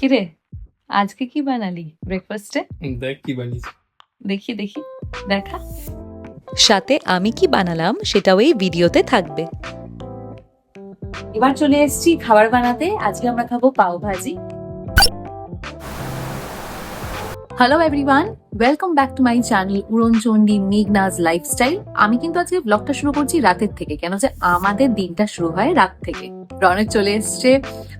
কিরে আজকে কি বানালি ব্রেকফাস্টে দেখ কি বানিয়েছি। দেখি দেখি দেখা। সাথে আমি কি বানালাম সেটাও এই ভিডিওতে থাকবে। এবার চলে এসেছি খাবার বানাতে। আজকে আমরা খাব pav bhaji hello everyone welcome back to my channel Uronchondi Meghnaj lifestyle আমি কিন্তু আজকে ব্লগটা শুরু করছি রাতের থেকে, কেন যে আমাদের দিনটা শুরু হয় রাত থেকে। রনের চলে এসছে,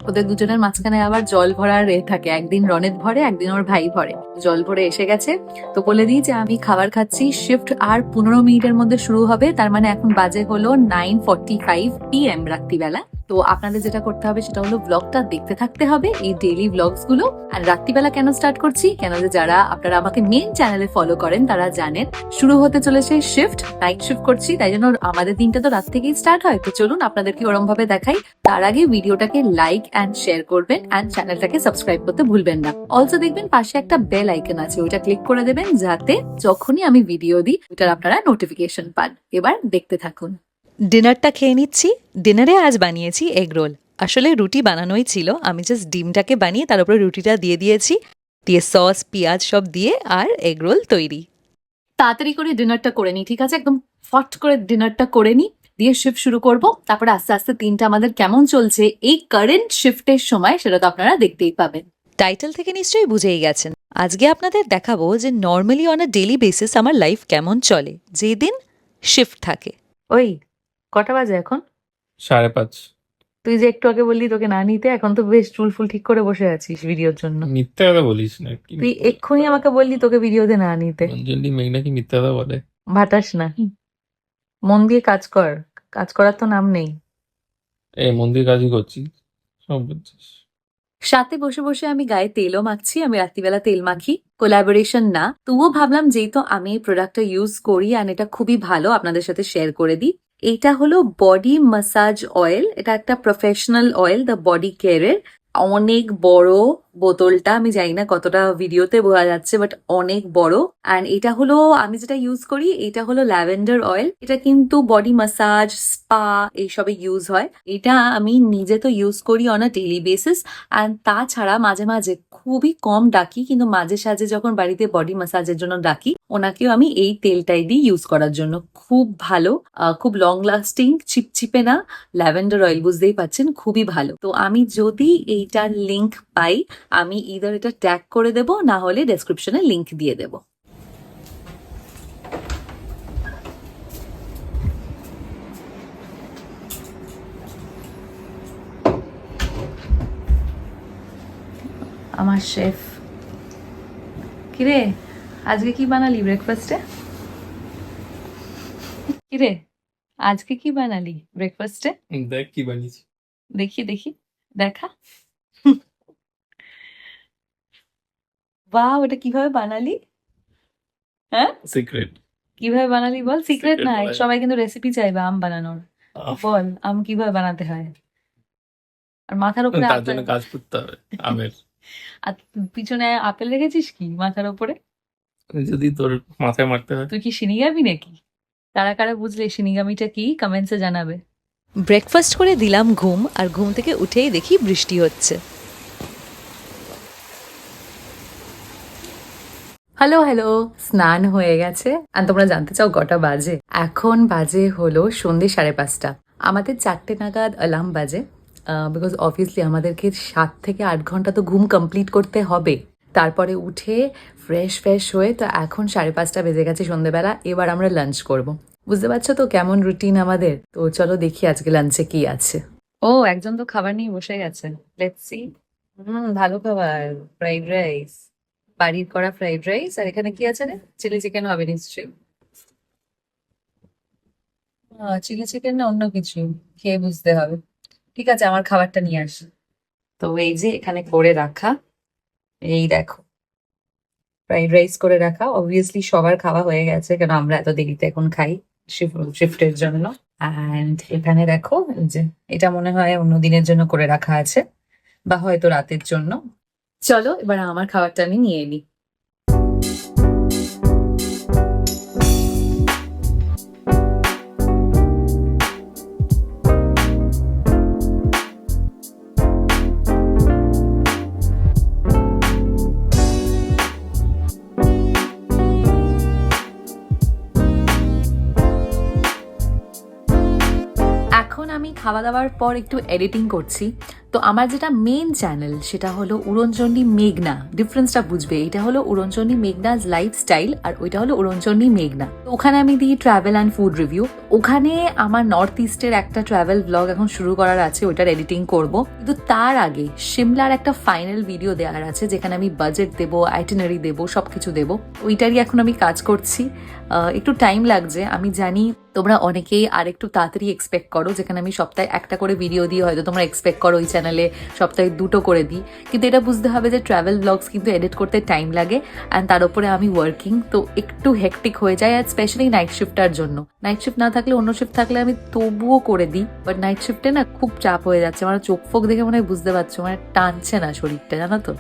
ওদের দুজনের মাঝখানে আবার জল ভরার এ থাকে। একদিন রনের ভরে, একদিন ওর ভাই ভরে। জল ভরে এসে গেছে। তো বলে দিই যে আমি খাবার খাচ্ছি শিফট আর পনেরো মিনিটের মধ্যে শুরু হবে। তার মানে এখন বাজে হলো নাইন ফর্টি ফাইভ পিএম রাত্রিবেলা। তো আপনাদের যেটা করতে হবে সেটা হলো ব্লগটা দেখতে থাকতে হবে এই ডেইলি ব্লগসগুলো। আর রাত্রিবেলা কেন স্টার্ট করছি? কেন যে যারা আপনারা আমাকে মেন চ্যানেলে ফলো করেন, তারা জানেন। শুরু হতে চলেছে শিফট নাইট শিফট করছি, তাই জন্য আমাদের দিনটা তো রাত থেকেই স্টার্ট হয়। তো চলুন আপনাদেরকে ওরম ভাবে দেখাই। তার আগে ভিডিওটাকে লাইক অ্যান্ড শেয়ার করবেন অ্যান্ড চ্যানেলটাকে সাবস্ক্রাইব করতে ভুলবেন না। অলসো দেখবেন পাশে একটা বেল আইকন আছে, ওইটা ক্লিক করে দেবেন যাতে যখনই আমি ভিডিও দিই, ওইটার আপনারা নোটিফিকেশন পান। এবার দেখতে থাকুন। ডিনারটা খেয়ে নিচ্ছি ডিনারে আজ বানিয়েছি এগ রোল। আসলে রুটি বানানোই ছিল আমি জাস্ট ডিমটাকে বানিয়ে তার উপরে রুটিটা দিয়ে দিয়েছি দিয়ে সস পেঁয়াজ সব দিয়ে আর এগ রোল তৈরি। তাড়াতাড়ি করে ডিনারটা করে নিই ঠিক আছে? একদম ফট করে ডিনারটা করে নিই দিয়ে শিফট শুরু করব। তারপরে আস্তে আস্তে তিনটা আমাদের কেমন চলছে এই কারেন্ট শিফটের সময় সেটা তো আপনারা দেখতেই পাবেন। টাইটেল থেকে নিশ্চয়ই বুঝেই গেছেন। আজকে আপনাদের দেখাবো যে normally on a daily basis আমার লাইফ কেমন চলে যেদিন শিফট থাকে। ওই কটা বাজে এখন? সাড়ে পাঁচ। তুই যে একটু আগে বললি তোকে না নিতে এখন তো বেশ চুল ফুল ঠিক করে বসে আছিস ভিডিওর জন্য। মিথ্যা কথা বলিস না তুই এক্ষুনি আমাকে বললি তোকে ভিডিওতে না নিতে। অঞ্জলি মেঘনা কি মিথ্যা কথা বলে? ভাটাস না। মন দিয়ে কাজ কর। কাজ করার তো নাম নেই। এই মন্দির কাজই করছি সব বুঝছিস। সাথে বসে বসে আমি গায়ে তেলও মাখছি আমি রাত্রিবেলা তেল মাখি। কোলাবোরেশন না। তবুও ভাবলাম যেহেতু আমি এই প্রোডাক্টটা ইউজ করি আর এটা খুবই ভালো আপনাদের সাথে শেয়ার করে দিই। এটা হলো বডি মাসাজ অয়েল এটা একটা প্রফেশনাল অয়েল দ্য বডি কেয়ারের অনেক বড় বোতলটা, আমি জানি না কতটা ভিডিওতে বোঝা যাচ্ছে বাট অনেক বড়। অ্যান্ড এটা হলো, আমি যেটা ইউজ করি, এটা হলো ল্যাভেন্ডার অয়েল। এটা কিন্তু বডি মাসাজ স্পা এইসবে ইউজ হয়। এটা আমি নিজে তো ইউজ করি on a daily basis and তাছাড়া মাঝে মাঝে খুবই কম ডাকি, কিন্তু মাঝে সাঝে যখন বাড়িতে বডি মাসাজের জন্য ডাকি, ওনাকেও আমি এই তেলটাই দিই ইউজ করার জন্য। খুব ভালো খুব লং লাস্টিং চিপচিপে না, ল্যাভেন্ডার অয়েল, বুঝতেই পাচ্ছেন খুবই ভালো। তো আমি যদি এইটার লিংক পাই আমি ইদার এটা ট্যাগ করে দেব না হলে ডেসক্রিপশনে লিংক দিয়ে দেব। আমার শেফ কিরে আজকে কি বানালি ব্রেকফাস্টে কিরে আজকে কি বানালি ব্রেকফাস্টে দেখ কি বানিয়েছি। দেখি দেখি দেখা। বাহ ওটা কীভাবে বানালি? হ্যাঁ? সিক্রেট কীভাবে বানালি বল? সিক্রেট Secret না বলে। সবাই কিন্তু রেসিপি চাইবে আম বানানোর। বল আম কীভাবে বানাতে হয়? আর মাথার উপরে তার জন্য কাজ করতে হবে আমের। আর পিছনে আপেল রেখেছিস কি মাথার উপরে? যদি তোর মাথায় মারতে হয়। তুই কি শিনিগামি নাকি? কারা কারা বুঝলে শিনিগামিটা কি কমেন্টসে জানাবে। ব্রেকফাস্ট করে দিলাম ঘুম আর ঘুম থেকে উঠেই দেখি বৃষ্টি হচ্ছে। হ্যালো হ্যালো, স্নান হয়ে গেছে। আর তোমরা জানতে চাও কটা বাজে? এখন বাজে হলো সন্ধে সাড়ে পাঁচটা। আমাদের চারটে নাগাদ অ্যালার্ম বাজে বিকজ অবভিয়াসলি আমাদেরকে সাত থেকে আট ঘণ্টা তো ঘুম কমপ্লিট করতে হবে। তারপরে উঠে ফ্রেশ ফ্রেশ হয়ে তো এখন সাড়ে পাঁচটা বেজে গেছে সন্ধেবেলা, এবার আমরা লাঞ্চ করব। বুঝতে পারছ তো কেমন রুটিন আমাদের? তো চলো দেখি আজকে লাঞ্চে কি আছে। ও, একজন তো খাবার নিয়ে বসে গেছে। লেটস হুম, ভালো খাবার। ফ্রাইড রাইস বাড়ির করা ফ্রাইড রাইস, আর এখানে কি আছে রে? চিলি চিকেন হবে নিশ্চয়ই। চিলি চিকেন না অন্য কিছু, খেয়ে বুঝতে হবে। ঠিক আছে, আমার খাবারটা নিয়ে আসি। তো এই যে এখানে করে রাখা, এই দেখো। ফ্রাইড রাইস করে রাখা অবভিয়াসলি সবার খাওয়া হয়ে গেছে, কেন আমরা এত দেরিতে এখন খাই শিফটের জন্য। অ্যান্ড এখানে দেখো যে, এটা মনে হয় অন্য দিনের জন্য করে রাখা আছে, বা হয়তো রাতের জন্য। চলো, এবার আমার খাবারটা আমি নিয়ে নিই এখন আমি খাওয়া দাওয়ার পর একটু এডিটিং করছি। তো আমার যেটা মেন চ্যানেল সেটা হলো উড়নচণ্ডী মেঘনা। ডিফারেন্সটা বুঝবে। এটা হলো উড়নচণ্ডী মেঘনাজ লাইফস্টাইল আর ওইটা হলো উড়নচণ্ডী মেঘনা। ওখানে আমি দিই ট্রাভেল অ্যান্ড ফুড রিভিউ ওখানে আমার নর্থ ইস্টের একটা ট্রাভেল ব্লগ এখন শুরু করার আছে, ওইটার এডিটিং করব। কিন্তু তার আগে সিমলার একটা ফাইনাল ভিডিও দেওয়ার আছে, যেখানে আমি বাজেট দেবো আইটিনারি দেবো সব কিছু দেবো। ওইটারই এখন আমি কাজ করছি। একটু টাইম লাগছে। আমি জানি তোমরা অনেকেই আর একটু তাড়াতাড়ি এক্সপেক্ট করো, যেখানে আমি সপ্তাহে একটা করে ভিডিও দিই, হয়তো তোমরা এক্সপেক্ট করো ওই চ্যানেলে সপ্তাহে দুটো করে দিই। কিন্তু এটা বুঝতে হবে যে ট্রাভেল ব্লগস কিন্তু এডিট করতে টাইম লাগে অ্যান্ড তার উপরে আমি ওয়ার্কিং তো একটু হেকটিক হয়ে যায় আর স্পেশালি নাইট শিফটটার জন্য। নাইট শিফট না থাকলে, অন্য শিফট থাকলে আমি তবুও করে দিই বাট নাইট শিফটে না খুব চাপ হয়ে যাচ্ছে। আমার চোখ ফোক দেখে মনে হয় বুঝতে পারছ মানে টানছে না শরীরটা, জানো তো?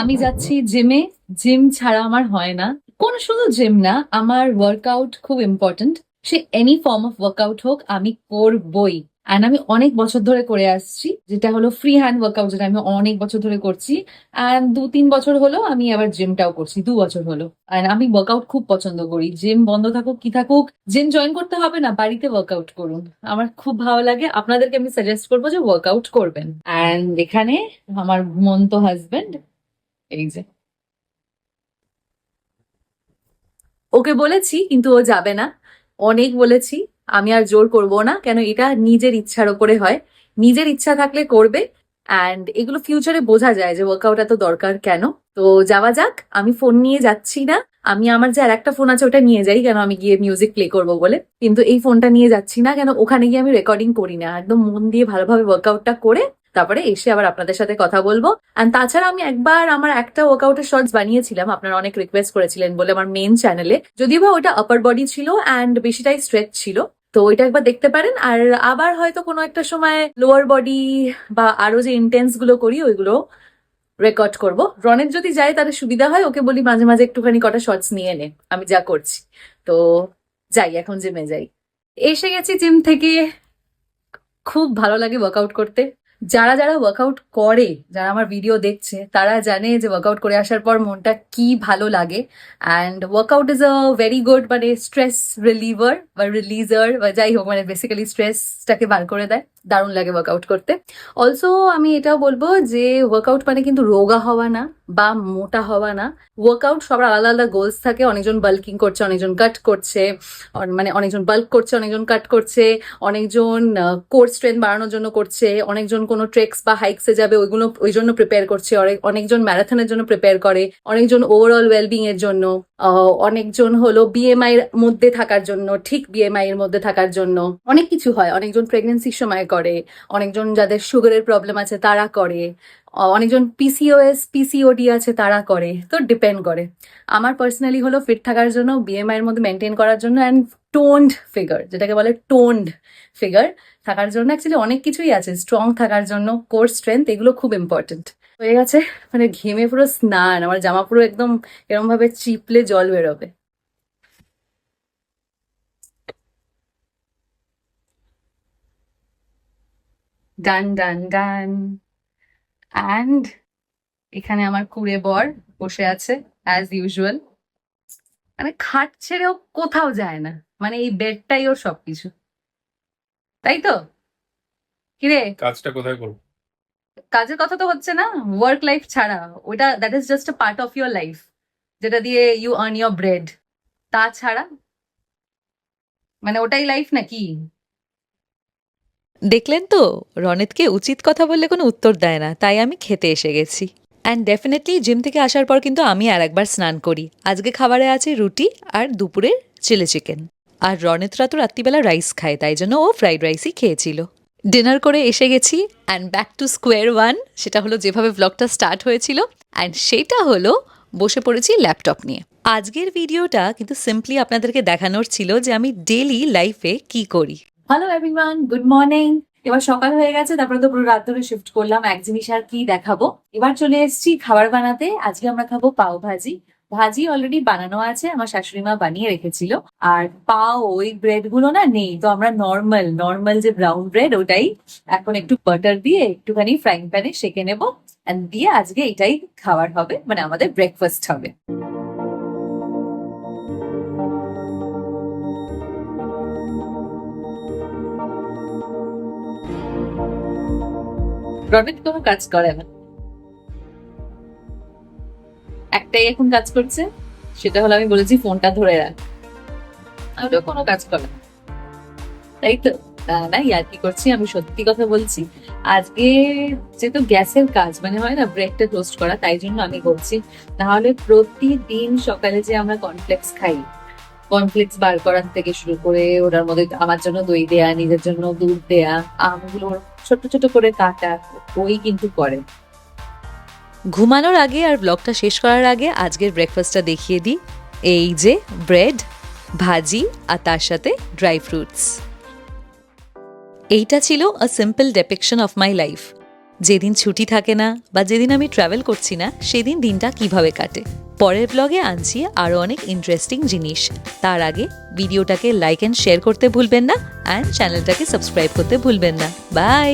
আমি যাচ্ছি জিমে জিম ছাড়া আমার হয় না। কোন শুধু জিম না, আমার ওয়ার্কআউট খুব ইম্পর্ট্যান্ট সে এনি ফর্ম অফ ওয়ার্কআউট হোক, আমি করবই। অ্যান্ড আমি অনেক বছর ধরে করে আসছি, যেটা হলো ফ্রি হ্যান্ড ওয়ার্কআউট যেটা আমি অনেক বছর ধরে করছি। অ্যান্ড দু তিন বছর হলো আমি আবার জিমটাও করছি, দু বছর হলো। অ্যান্ড আমি ওয়ার্কআউট খুব পছন্দ করি। জিম বন্ধ থাকুক, কি থাকুক জিম জয়েন করতে হবে না, বাড়িতে ওয়ার্কআউট করুন। আমার খুব ভালো লাগে। আপনাদেরকে আমি সাজেস্ট করব যে ওয়ার্কআউট করবেন। অ্যান্ড এখানে আমার ঘুমন্ত হাজবেন্ড এই যে। ওকে বলেছি, কিন্তু ও যাবে না। অনেক বলেছি, আমি আর জোর করব না, কেন এটা নিজের ইচ্ছার ওপরে হয়। নিজের ইচ্ছা থাকলে করবে অ্যান্ড এগুলো ফিউচারে বোঝা যায় যে ওয়ার্কআউট এত দরকার কেন। তো যাওয়া যাক, আমি ফোন নিয়ে যাচ্ছি না। আমি আমার যে আর একটা ফোন আছে, ওটা নিয়ে যাই, কেন আমি গিয়ে মিউজিক প্লে করব বলে। কিন্তু এই ফোনটা নিয়ে যাচ্ছি না, কেন ওখানে গিয়ে আমি রেকর্ডিং করি না। একদম মন দিয়ে ভালোভাবে ওয়ার্কআউটটা করে তারপরে এসে আবার আপনাদের সাথে কথা বলব। অ্যান্ড তাছাড়া আমি একবার আমার একটা ওয়ার্কআউটের শর্টস বানিয়েছিলাম, আপনারা অনেক রিকোয়েস্ট করেছিলেন বলে আমার মেন চ্যানেলে যদিও বা ওটা আপার বডি ছিল অ্যান্ড বেশিটাই স্ট্রেচ ছিল। তো ওইটা একবার দেখতে পারেন। আর আবার হয়তো কোনো একটা সময় লোয়ার বডি বা আরও যে ইন্টেন্সগুলো করি, ওইগুলো রেকর্ড করব। রনের যদি যায় তাহলে সুবিধা হয়, ওকে বলি মাঝে মাঝে একটুখানি কটা শর্টস নিয়ে নে, আমি যা করছি। তো যাই, এখন জিমে যাই। এসে গেছি জিম থেকে। খুব ভালো লাগে ওয়ার্কআউট করতে। যারা যারা ওয়ার্কআউট করে, যারা আমার ভিডিও দেখছে, তারা জানে যে ওয়ার্কআউট করে আসার পর মনটা কি ভালো লাগে। And workout is a very good মানে স্ট্রেস রিলিভার বা রিলিজার বা যাই হোক মানে বেসিক্যালি স্ট্রেসটাকে বার করে দেয়। দারুণ লাগে ওয়ার্কআউট করতে। অলসো আমি এটাও বলব যে ওয়ার্কআউট মানে কিন্তু রোগা হওয়া না বা মোটা হওয়া না। ওয়ার্কআউট সবার আলাদা আলাদা গোলস থাকে, অনেকজন বাল্কিং করছে, অনেকজন কাট করছে মানে অনেকজন বাল্ক করছে, অনেকজন কাট করছে, অনেকজন কোর স্ট্রেংথ বাড়ানোর জন্য করছে, অনেকজন কোনো ট্রেক্স বা হাইকসে যাবে, ওইগুলো, ওই জন্য প্রিপেয়ার করছে অনেক- অনেকজন ম্যারাথনের জন্য প্রিপেয়ার করে, অনেকজন ওভারঅল ওয়েলবিং এর জন্য অনেকজন হলো বিএমআই এর মধ্যে থাকার জন্য, ঠিক বিএমআই এর মধ্যে থাকার জন্য, অনেক কিছু হয়, অনেকজন প্রেগনেন্সির সময় করে, অনেকজন যাদের সুগারের প্রবলেম আছে তারা করে অনেকজন পিসিওএস পিসিওডি আছে তারা করে, তো ডিপেন্ড করে। আমার পার্সোনালি হলো ফিট থাকার জন্য বিএমআই এর মধ্যে মেনটেন করার জন্য অ্যান্ড টোন্ড ফিগার যেটাকে বলে টোন্ড ফিগার থাকার জন্য অ্যাকচুয়ালি অনেক কিছুই আছে। স্ট্রং থাকার জন্য কোর স্ট্রেংথ এগুলো খুব ইম্পর্টেন্ট হয়ে গেছে মানে ঘেমে পুরো স্নান, আমার জামা পুরো একদম এরকম ভাবে চিপলে জল বেরোবে। ডান ডান ডান অ্যান্ড এখানে আমার কুড়ে বর বসে আছে অ্যাজ ইউজুয়াল মানে খাট ছেড়েও কোথাও যায় না। মানে এই বেডটাই ওর সবকিছু। তাই তো? কিরে? কাজটা কোথায় করব? কাজের কথা তো হচ্ছে না ওয়ার্ক লাইফ ছাড়া। ওটা that is just a part of your life যেটা দিয়ে ইউ আর্ন ইউর ব্রেড তাছাড়া মানে ওটাই লাইফ নাকি? দেখলেন তো রনেতকে উচিত কথা বললে কোনো উত্তর দেয় না, তাই আমি খেতে এসে গেছি। অ্যান্ড ডেফিনেটলি জিম থেকে আসার পর কিন্তু আমি আর একবার স্নান করি। আজকে খাবারে আছে রুটি আর দুপুরের চিলি চিকেন আর রনেতরা তো রাত্রিবেলা রাইস খায়, তাই জন্য ও ফ্রাইড রাইসই খেয়েছিল। ডিনার করে এসে গেছি and back to square one সেটা হলো যেভাবে ব্লগটা স্টার্ট হয়েছিল অ্যান্ড সেটা হলো বসে পড়েছি ল্যাপটপ নিয়ে। আজকের ভিডিওটা কিন্তু সিম্পলি আপনাদেরকে দেখানোর ছিল যে আমি ডেলি লাইফে কি করি। হ্যালো এভরিওয়ান গুড মর্নিং এবার সকাল হয়ে গেছে, তারপরে তো পুরো রাত ধরে শিফট করলাম। এক জিনিস আর কি দেখাবো। এবার চলে এসেছি খাবার বানাতে। আজকে আমরা খাব পাও ভাজি। ভাজি অলরেডি বানানো আছে, আমার শাশুড়ি মা বানিয়ে রেখেছিল। আর পাও, ওই ব্রেডগুলো না নেই, তো আমরা নর্মাল নর্মাল যে ব্রাউন ব্রেড ওটাই এখন একটু বাটার দিয়ে একটুখানি ফ্রাইং প্যানে সেকে নেব। দিয়ে আজকে এটাই খাবার হবে মানে আমাদের ব্রেকফাস্ট হবে। রনিত কোনো কাজ করে না। একটাই এখন কাজ করছে, সেটা হলো আমি বলেছি ফোনটা ধরে রাখ। আর ও কোনো কাজ করে না। তাই তো? না না ইয়ার কি করছি, আমি সত্যি কথা বলছি। আজকে যেহেতু গ্যাসের কাজ মানে হয় না ব্রেডটা টোস্ট করা, তাই জন্য আমি করছি তাহলে প্রতিদিন সকালে যে আমরা কনফ্লেক্স খাই কর্নফ্লেক্স বার করার থেকে শুরু করে ওনার মধ্যে আমার জন্য দই দেয়া, নিজের জন্য দুধ দেয়া, আমগুলো ছোট ছোট করে কাটা, ওই কিন্তু করে। ঘুমানোর আগে আর ব্লগটা শেষ করার আগে আজকের ব্রেকফাস্টটা দেখিয়ে দিই। এই যে ব্রেড ভাজি আর তার সাথে ড্রাই ফ্রুটস এইটা ছিল a simple depiction of my life যেদিন ছুটি থাকে না বা যেদিন আমি ট্রাভেল করছি না, সেদিন দিনটা কীভাবে কাটে। পরের ব্লগে আনছি আরও অনেক ইন্টারেস্টিং জিনিস। তার আগে ভিডিওটাকে লাইক অ্যান্ড শেয়ার করতে ভুলবেন না অ্যান্ড চ্যানেলটাকে সাবস্ক্রাইব করতে ভুলবেন না। বাই